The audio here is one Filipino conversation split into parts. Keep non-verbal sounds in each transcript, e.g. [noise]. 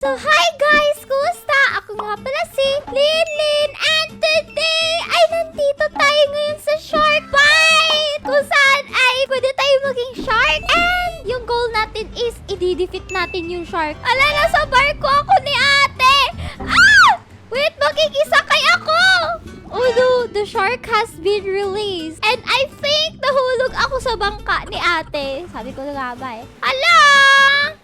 So, hi guys! Kumusta? Ako nga pala si Linlin and today ay nandito tayo ngayon sa Shark Bite! Kung saan ay pwede tayo maging shark and yung goal natin is i-defeat natin yung shark. Ala, nasa barko ako ni ate! Ah! Wait, makikisakay ako! Oh no, the shark has been bangka ni ate. Sabi ko na nga ba eh. Ala!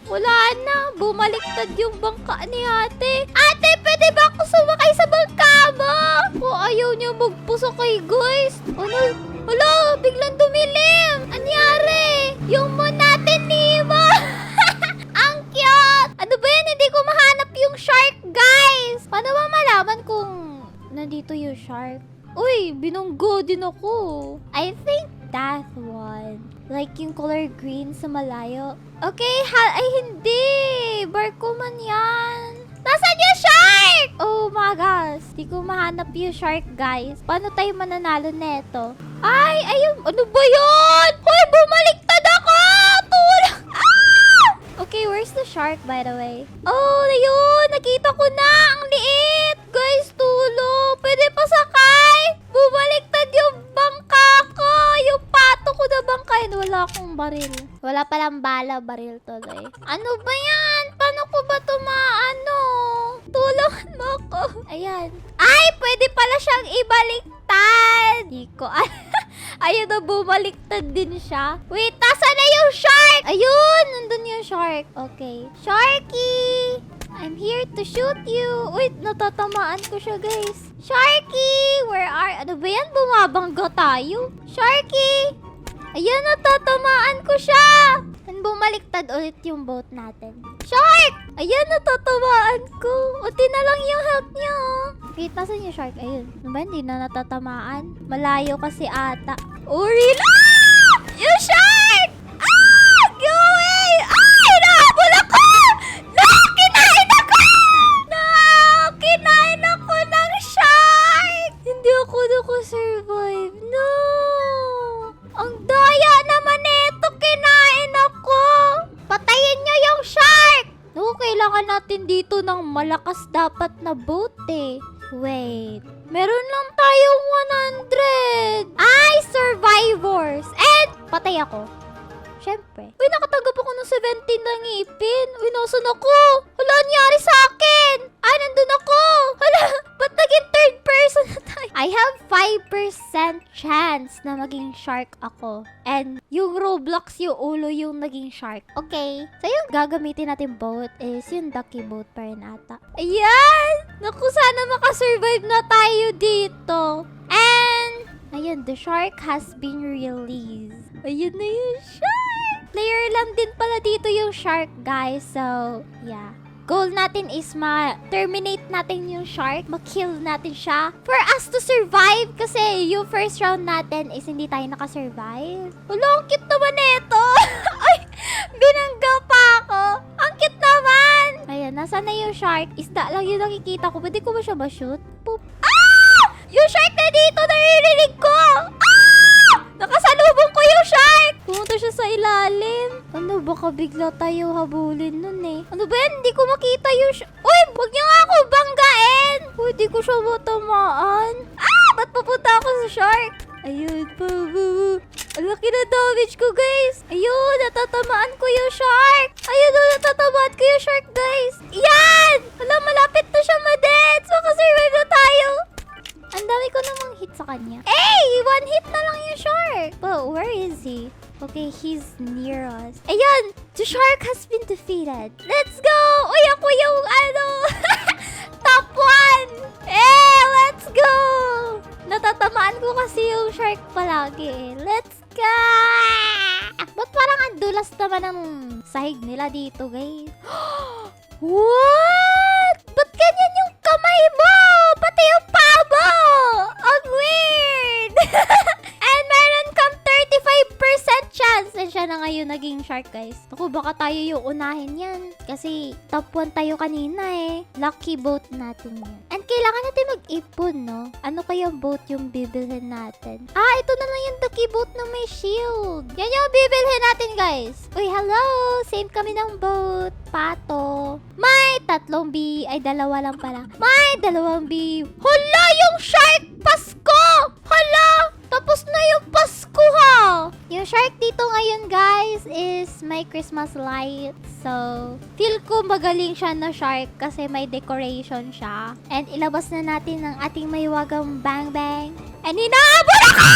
Wala na. Bumaliktad yung bangka ni ate. Ate, pwede ba ako sumakay sa bangka mo? Kung ayaw niyo magpuso kay guys. Ano? Wala, biglang dumilim. Anyari? Yung moon natin, Nemo. [laughs] Ang cute! Ano ba yan? Hindi ko mahanap yung shark, guys! Paano ba malaman kung nandito yung shark? Uy, binunggo din ako. I think that one. Like yung color green sa malayo. Okay, ha ay hindi. Barko man yan. Nasaan yung shark? Oh my gosh. Di ko mahanap yung shark, guys. Paano tayo mananalo neto? Ay, ayun. Ano ba yun? Hoy, bumaliktad ako! Tulak! Ah! Okay, where's the shark, by the way? Oh, ayun! Nakita ko na! Ang liit! Guys, tulo! Pwede pa sakay! Wala akong baril. Wala palang bala, baril tuloy. Ano ba yan? Paano ko ba tumaano? Tulungan mo ako. Ayan. Ay, pwede pala siyang ibaliktad! Di ko. [laughs] Ayun na, bumaliktad din siya. Wait, nasa na yung shark? Ayun, nandun yung shark. Okay. Sharky! I'm here to shoot you. Wait, natatamaan ko siya, guys. Sharky! Where are... Ano ba yan? Bumabangga tayo. Sharky! Ayan, natatamaan ko siya! And bumaliktad ulit yung boat natin. Shark! Ayan, natatamaan ko. Unti na lang yung health niya. Wait, nasan yung shark? Ayun. Ano ba? Hindi na natatamaan. Malayo kasi ata. Really? Ah! Yung shark! Kailangan natin dito ng malakas dapat na boat eh. Wait. Meron lang tayong 100. Ay, survivors. And patay ako. Syempre. Uy, nakatanggap ako ng 17 na ngipin. Uy, nasan ako? Wala nangyari sa akin. Ah, nandun ako. Hala, [laughs] ba't naging third person na tayo? I have 5% chance na maging shark ako. And yung Roblox, yung ulo yung naging shark. Okay. So yung gagamitin natin boat is yung ducky boat pa rin ata. Ayan! Naku, sana makasurvive na tayo dito. And Ayun, the shark has been released. Ayun na yung shark! Player lang din pala dito yung shark, guys. So, yeah. Goal natin is ma-terminate natin yung shark. Ma-kill natin siya. For us to survive. Kasi yung first round natin is hindi tayo nakasurvive. Wala, ang cute naman ito. [laughs] Ay, binangga pa ako. Ang cute naman. Ayan, nasa na yung shark? Isda lang yung nakikita ko. Pwede ko ba siya ma-shoot? Poop. Ah! Yung shark na dito, naririnig ko! Ano, baka bigla tayo habulin nun eh. Ano ba yan? Hindi ko makita yung. Uy, huwag niyo nga ako banggain! Uy, di ko siya matamaan. Ah! Ba't papunta ako sa shark? Ayun, babu. Ang laki na damage ko, guys. Ayun, natatamaan ko yung shark. Ayun, oh, natatamaan ko yung shark, guys. Yan! Wala, malapit na siya madets. Makasurvive na tayo. Ang dami ko namang hit sa kanya. Hey! One hit na lang yung shark! But where is he? Okay, he's near us. Ayan! The shark has been defeated. Let's go! Uy, ako yung ano! [laughs] Top 1! Eh, let's go! Natatamaan ko kasi yung shark palagi eh. Let's go! Ba't parang ang dulas naman ng sahig nila dito, guys? [gasps] What? Ngayon naging shark, guys. Ako, baka tayo yung unahin yan. Kasi top 1 tayo kanina eh. Lucky boat natin yan. And kailangan natin mag-ipon, no? Ano kayang boat yung bibilhin natin? Ah, ito na lang yung Ducky boat na may shield. Yan yung bibilhin natin, guys. Uy, hello! Same kami ng boat. Pato. May tatlong B. Ay, dalawa lang pala. May dalawang B. Hala, yung shark! Pasko! Hala! Tapos na yung Pasko ha! Yung shark dito ngayon guys is may Christmas light. So, feel ko magaling siya na shark kasi may decoration siya. And ilabas na natin ang ating maywagang bang bang. And hinahabol ako!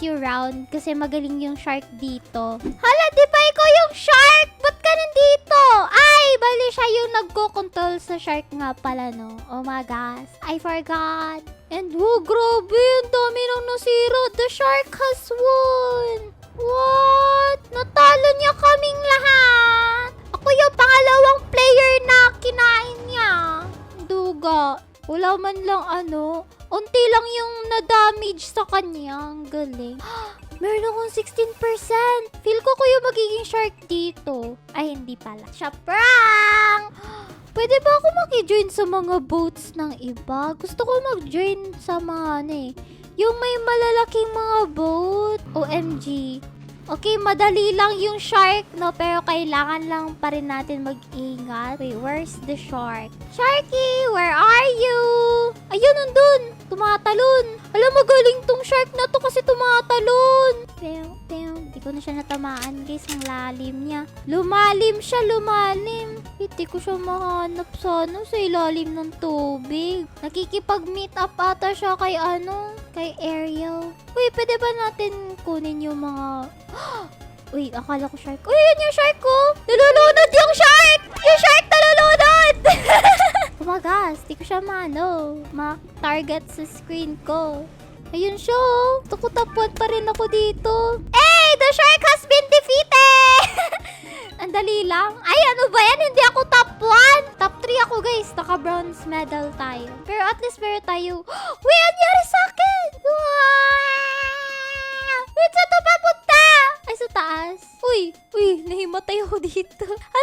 Matapos yung round kasi magaling yung shark dito. Hala, di ba ikaw yung shark? Ba't ka nandito? Ay, bali siya yung nagko-control sa shark nga pala, no? Oh my gosh, I forgot. And oh, grabe, ang dami nang nasira. The shark has won. What? Natalo niya kaming lahat. Ako yung pangalawang player na kinain niya. Duga. Wala man lang ano. Unti lang yung na-damage sa kanya. Ang galing. [gasps] Meron akong 16%. Feel ko ko yung magiging shark dito. Ay, hindi pala. Siya prank! [gasps] Pwede ba ako maki-join sa mga boats ng iba? Gusto ko mag-join sa mga ano eh. Yung may malalaking mga boat. OMG. Okay, madali lang yung shark, no? Pero kailangan lang pa rin natin mag-ingat. Wait, where's the shark? Sharky, where Tumatalon. Alam, magaling tong shark na to kasi tumatalon. Pew, pew. Di ko na siya natamaan, guys. Ang lalim niya. Lumalim siya, lumalim. Hindi ko siya mahanap sa sa ilalim ng tubig. Nakikipag-meet up ata siya kay ano, kay Ariel. Uy, pwede ba natin kunin yung mga... [gasps] Uy, akala ko shark. Uy, yun yung shark ko! Nalulunod yung shark! Yung shark ko siya maano, ma-target sa screen ko. Ayun siya, oh. Pa rin ako dito. Hey! The shark has been defeated! [laughs] Ang dali lang. Ay, ano ba yan? Hindi ako top 1. Top 3 ako, guys. Naka-bronze medal tayo. Pero at least meron tayo. [gasps] Uy, anyari sa akin? Wait, saan to papunta? Ay, sa taas. Uy, uy, nahimatay ako dito. [laughs]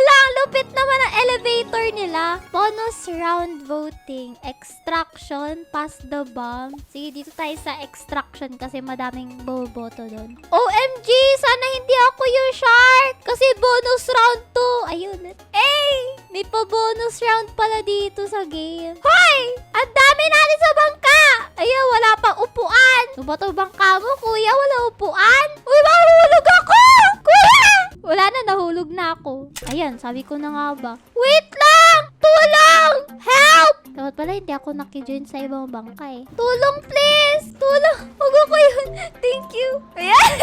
voting. Extraction, pass the bomb. Sige, dito tayo sa extraction kasi madaming boboto doon. OMG! Sana hindi ako yung shark! Kasi bonus round to. Ayun. Ay! May pa-bonus round pala dito sa game. Hoy! Ang dami natin sa bangka! Ayun, wala pang upuan. Ano ba to bangka mo, kuya? Wala upuan? Uy, mahulog ako! Kuya! Wala na, nahulog na ako. Ayan, sabi ko na nga ba. Wait! Dapat pala hindi ako nakijoin sa ibang bangka eh. Tulong please! Tulong! Huwag ako yun. [laughs] Thank you. Ayan!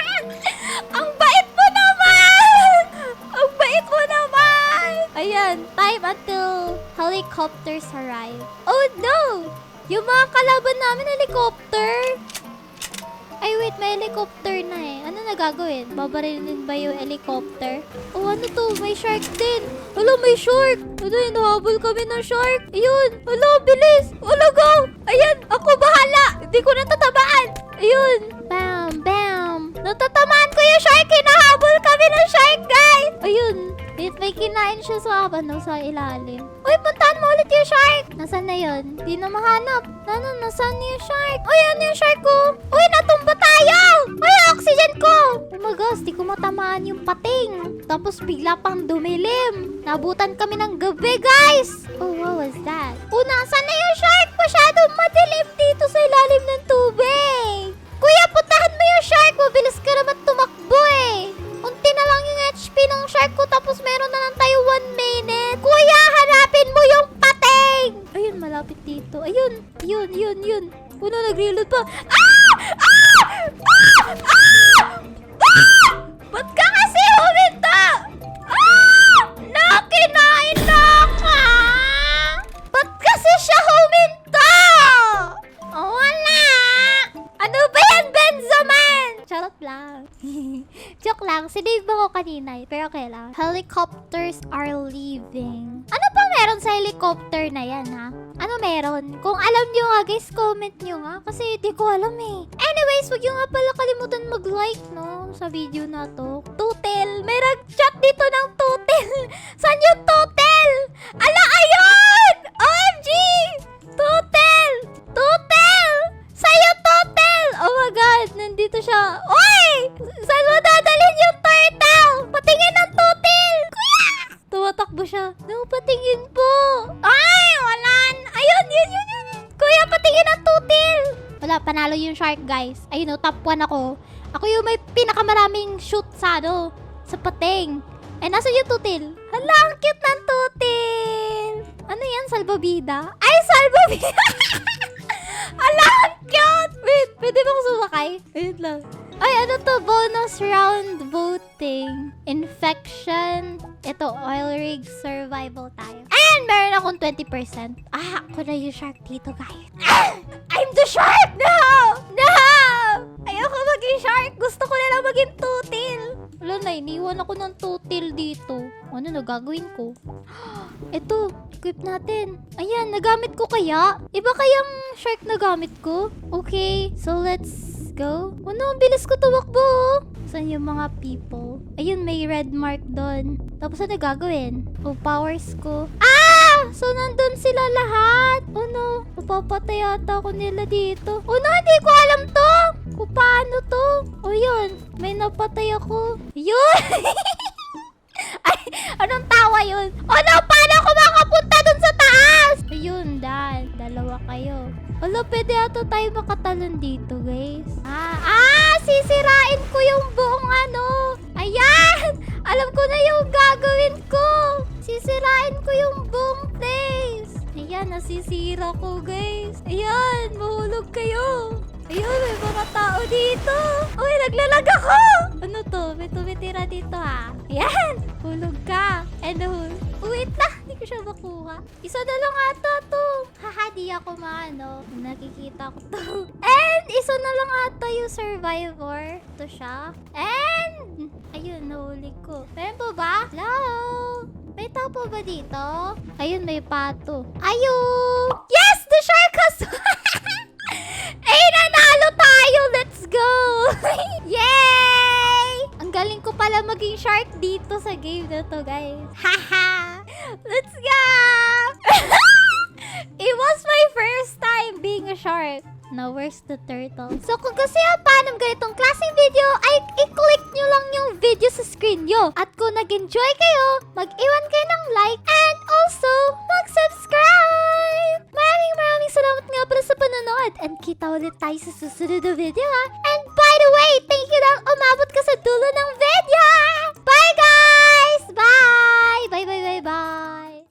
[laughs] Ang bait mo naman! Ang bait mo naman! Ayan, time until helicopters arrive. Oh no! Yung mga kalaban namin helicopter! Ay, wait, may helicopter na eh. Na gagawin? Babarilin ba yung helicopter? Oh, ano to? May shark din. Hala, may shark. Ano, hinahabol kami ng shark. Ayun. Hala, bilis. Hala, go. Ayan, ako bahala. Hindi ko natatabaan. Ayun. Bam, bam. Natatamaan ko yung shark. Hinahabol kami ng shark, guys. Ayun. Wait, may kinain siya sa ano, sa ilalim. Uy, puntahan mo ulit yung shark. Nasaan na yun? Di na mahanap. Ano, nasaan yung shark? Uy, ano yung shark ko? Bigla pang dumilim. Nabutan kami ng gabi, guys! Oh, what was that? Oh, nasaan na yung shark? Masyadong madilim dito sa ilalim ng tubig. Kuya, puntahan mo yung shark. Mabilis ka naman tumakbo eh. Unti na lang yung HP ng shark ko tapos meron na lang tayo one minute. Kuya, hanapin mo yung pating! Ayun, malapit dito. Ayun, yun, yun, yun. Puno, nag-reload pa. Ah! Helicopter na yan, ha? Ano meron? Kung alam nyo nga guys, comment nyo nga. Kasi di ko alam eh. Anyways, wag nyo nga pala kalimutan mag-like no sa video na to. Tutel! May nag-chat dito ng tutel! [laughs] Saan yung tutel? Ala, Panalo yung shark, guys. Ayun, oh, top 1 ako. Ako yung may pinakamaraming shoot sa, ano, sa pating. Eh, nasa yung Totel? Hala, ang cute ng Totel! Ano yan, salbabida? Ay, salbabida! [laughs] Ala, ang cute! Wait, pwede ba ako sumakay? Wait lang. Ay, ano to? Bonus round voting. Infection. Ito, oil rig survival tayo. And meron akong 20%. Ah, ako na yung shark dito, guys. Ah! I'm the shark! No! No! Ayoko maging shark. Gusto ko na lang maging tutil. Wala na, iniwan ako ng tutil dito. Ano na gagawin ko? [gasps] Ito, equip natin. Ayan, nagamit ko kaya? Iba kayang shark na gamit ko? Okay, so let's go. Ano, ang bilis ko tumakbo. oh. Saan yung mga people? Ayun, may red mark doon. Tapos ano gagawin? O, powers ko. Ah! So, nandun sila lahat. Oh no, mapapatay yata ako nila dito. Oh no, hindi ko alam to. Kung paano to. O yun, may napatay ako. Yun! [laughs] Ay, anong tawa yun? Oh no, paano ako makapunta dun sa taas? Ayun, dal. Dalawa kayo. Wala, pwede ata tayo makatalon dito, guys. Ah, ah! Sisirain ko yung buong ano. Ayan! Alam ko na yung gagawin ko. Sisirain ko yung buong place. Ayan, nasisira ko, guys. Ayan, mahulog kayo. Ayun, may mga tao dito. Uy, naglalag ako. Ano to? May tumitira dito ha. Ayan, hulog ka. And hul... Wait na, hindi ko siya makuha. Isa na lang ata to. Haha, di ako maano. Nakikita ko to. [laughs] And isa na lang ata yung survivor. Ito siya. And, ayun, nahuli ko. Meron po ba? Hello? Tao po ba dito? Ayun, may pato. Ayun! Yes! The shark has... [laughs] Ay, nanalo tayo! Let's go! [laughs] Yay! Ang galing ko pala maging shark dito sa game na to, guys. [laughs] Haha! Let's go! It was my first time being a shark. Now, where's the turtle? So, kung gusto nyo pa ng ganitong klaseng video, ay i-click nyo lang yung video sa screen nyo. At kung nag-enjoy kayo, mag-iwan kayo ng like and also mag-subscribe! Maraming maraming salamat nga pala sa panonood and kita ulit tayo sa susunod na video ha! And by the way, thank you dahil umabot ka sa dulo ng video! Bye guys! Bye! Bye bye bye bye!